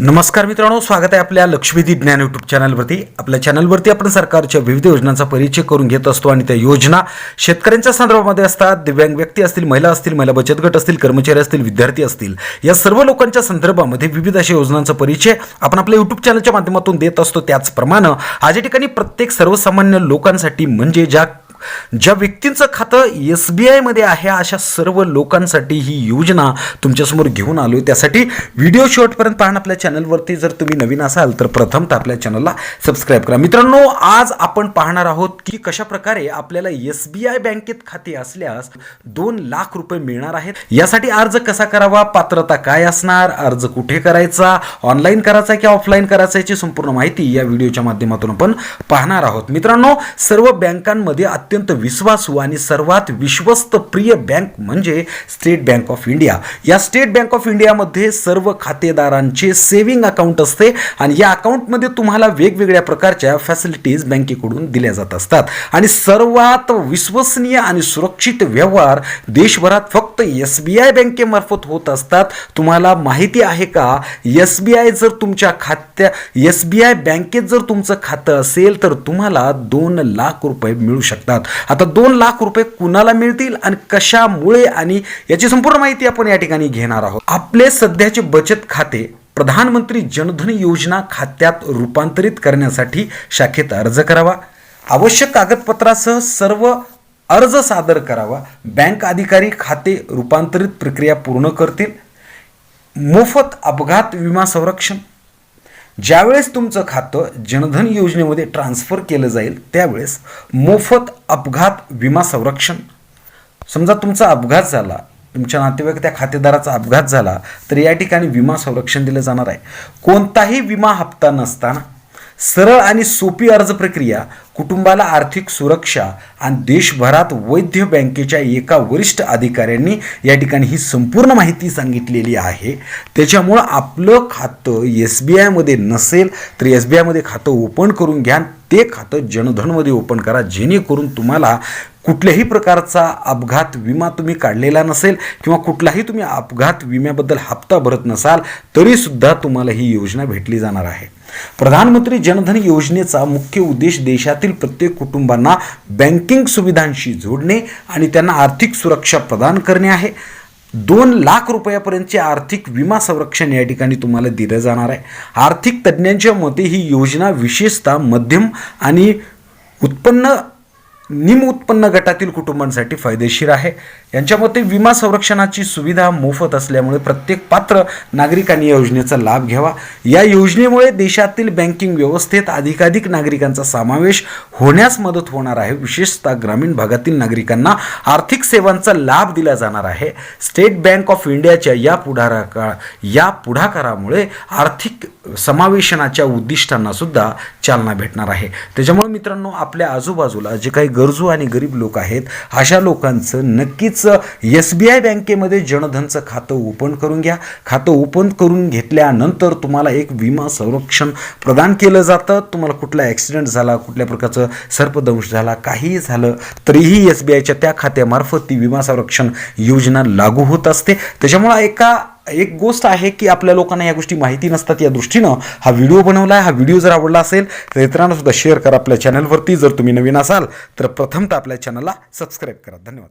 नमस्कार मित्रांनो स्वागत आहे आपल्या लक्ष्मीदी ज्ञान यूट्यूब चॅनलवरती आपल्या चॅनलवरती आपण सरकारच्या विविध योजनांचा परिचय करून घेत असतो आणि त्या योजना शेतकऱ्यांच्या संदर्भामध्ये असतात. दिव्यांग व्यक्ती असतील महिला असतील महिला बचत गट असतील कर्मचारी असतील विद्यार्थी असतील. या सर्व लोकांच्या संदर्भामध्ये विविध अशा योजनांचा परिचय आपण आपल्या यूट्यूब चॅनलच्या माध्यमातून देत असतो. त्याचप्रमाणे आज या ठिकाणी प्रत्येक सर्वसामान्य लोकांसाठी म्हणजे ज्या ज्या व्यक्तींचं खातं एस बी आयमध्ये आहे अशा सर्व लोकांसाठी ही योजना तुमच्यासमोर घेऊन आलो आहे त्यासाठी व्हिडिओ शॉर्टपर्यंत पाहणं आपल्या चॅनलवरती. जर तुम्ही नवीन असाल तर प्रथम तर आपल्या चॅनलला सबस्क्राईब करा. मित्रांनो आज आपण पाहणार आहोत की कशा प्रकारे आपल्याला एस बी आय बँकेत खाते असल्यास दोन लाख रुपये मिळणार आहेत. यासाठी अर्ज कसा करावा? पात्रता काय असणार? अर्ज कुठे करायचा? ऑनलाईन करायचा की ऑफलाईन करायचा याची संपूर्ण माहिती या व्हिडिओच्या माध्यमातून आपण पाहणार आहोत. मित्रांनो सर्व बँकांमध्ये अत्यंत विश्वासू आणि सर्वात विश्वस्त प्रिय बँक म्हणजे स्टेट बँक ऑफ इंडिया. या स्टेट बँक ऑफ इंडियामध्ये सर्व खातेदारांचे सेव्हिंग अकाउंट असते आणि या अकाउंटमध्ये तुम्हाला वेगवेगळ्या प्रकारच्या फॅसिलिटीज बँकेकडून दिल्या जात असतात. आणि सर्वात विश्वसनीय आणि सुरक्षित व्यवहार देशभरात फक्त एस बी आय बँकेमार्फत होत असतात. तुम्हाला माहिती आहे का? एस बी आय जर तुमच्या खात्या एस बी आय बँकेत जर तुमचं खातं असेल तर तुम्हाला दोन लाख रुपये मिळू शकतात. आता दोन लाख रुपये कुणाला मिळतील आणि कशामुळे आणि याची संपूर्ण माहिती आपण या ठिकाणी घेणार आहोत. आपले सध्याचे बचत खाते प्रधानमंत्री जनधन योजना खात्यात रूपांतरित करण्यासाठी शाखेत अर्ज करावा. आवश्यक कागदपत्रासह सर्व अर्ज सादर करावा. बँक अधिकारी खाते रूपांतरित प्रक्रिया पूर्ण करतील. मोफत अपघात विमा संरक्षण ज्यावेळेस तुमचं खातं जनधन योजनेमध्ये ट्रान्स्फर केलं जाईल त्यावेळेस मोफत अपघात विमा संरक्षण. समजा तुमचा अपघात झाला तुमच्या नातेवाईक त्या खातेदाराचा अपघात झाला तर या ठिकाणी विमा संरक्षण दिलं जाणार आहे. कोणताही विमा हप्ता नसताना सरळ आणि सोपी अर्ज प्रक्रिया कुटुंबाला आर्थिक सुरक्षा आणि देशभरात वैद्य बँकेच्या एका वरिष्ठ अधिकाऱ्यांनी या ठिकाणी ही संपूर्ण माहिती सांगितलेली आहे. त्याच्यामुळं आपलं खातं एस बी आयमध्ये नसेल तर एस बी आयमध्ये खातं ओपन करून घ्या ते खातं जनधनमध्ये ओपन करा जेणेकरून तुम्हाला कुठल्याही प्रकारचा अपघात विमा तुम्ही काढलेला नसेल किंवा कुठलाही तुम्ही अपघात विम्याबद्दल हप्ता भरत नसाल तरीसुद्धा तुम्हाला ही योजना भेटली जाणार आहे. प्रधानमंत्री जनधन योजनेचा मुख्य उद्देश देशातील प्रत्येक कुटुंबांना बँकिंग सुविधांशी जोडणे आणि त्यांना आर्थिक सुरक्षा प्रदान करणे आहे. दोन लाख रुपयापर्यंतचे आर्थिक विमा संरक्षण या ठिकाणी तुम्हाला दिलं जाणार आहे. आर्थिक तज्ज्ञांच्या मते ही योजना विशेषतः मध्यम आणि उत्पन्न निम उत्पन्न गटातील कुटुंबांसाठी फायदेशीर आहे. यांच्या मते विमा संरक्षणाची सुविधा मोफत असल्यामुळे प्रत्येक पात्र नागरिकांनी या योजनेचा लाभ घ्यावा. या योजनेमुळे देशातील बँकिंग व्यवस्थेत अधिकाधिक नागरिकांचा समावेश होण्यास मदत होणार आहे. विशेषतः ग्रामीण भागातील नागरिकांना आर्थिक सेवांचा लाभ दिला जाणार आहे. स्टेट बँक ऑफ इंडियाच्या या पुढारा या पुढाकारामुळे आर्थिक समावेशनाच्या उद्दिष्टांना सुद्धा चालना भेटणार आहे. त्याच्यामुळे मित्रांनो आपल्या आजूबाजूला जे काही गरजू आणि गरीब लोक आहेत अशा लोकांचं नक्कीच एस बी आय बँकेमध्ये जनधनचं खातं ओपन करून घ्या. खातं ओपन करून घेतल्यानंतर तुम्हाला एक विमा संरक्षण प्रदान केलं जातं. तुम्हाला कुठला ॲक्सिडेंट झाला कुठल्या प्रकारचं सर्पदंश झाला काहीही झालं तरीही एस बी आयच्या त्या खात्यामार्फत ती विमा संरक्षण योजना लागू होत असते. त्याच्यामुळं एका एक गोष्ट आहे की आपल्या लोकांना या गोष्टी माहिती नसतात या दृष्टीनं. हा व्हिडिओ बनवला आहे हा व्हिडिओ जर आवडला असेल तर इतरांना सुद्धा शेअर करा आपल्या चॅनलवरती जर तुम्ही नवीन असाल तर प्रथमतः आपल्या चॅनलला सबस्क्राईब करा. धन्यवाद.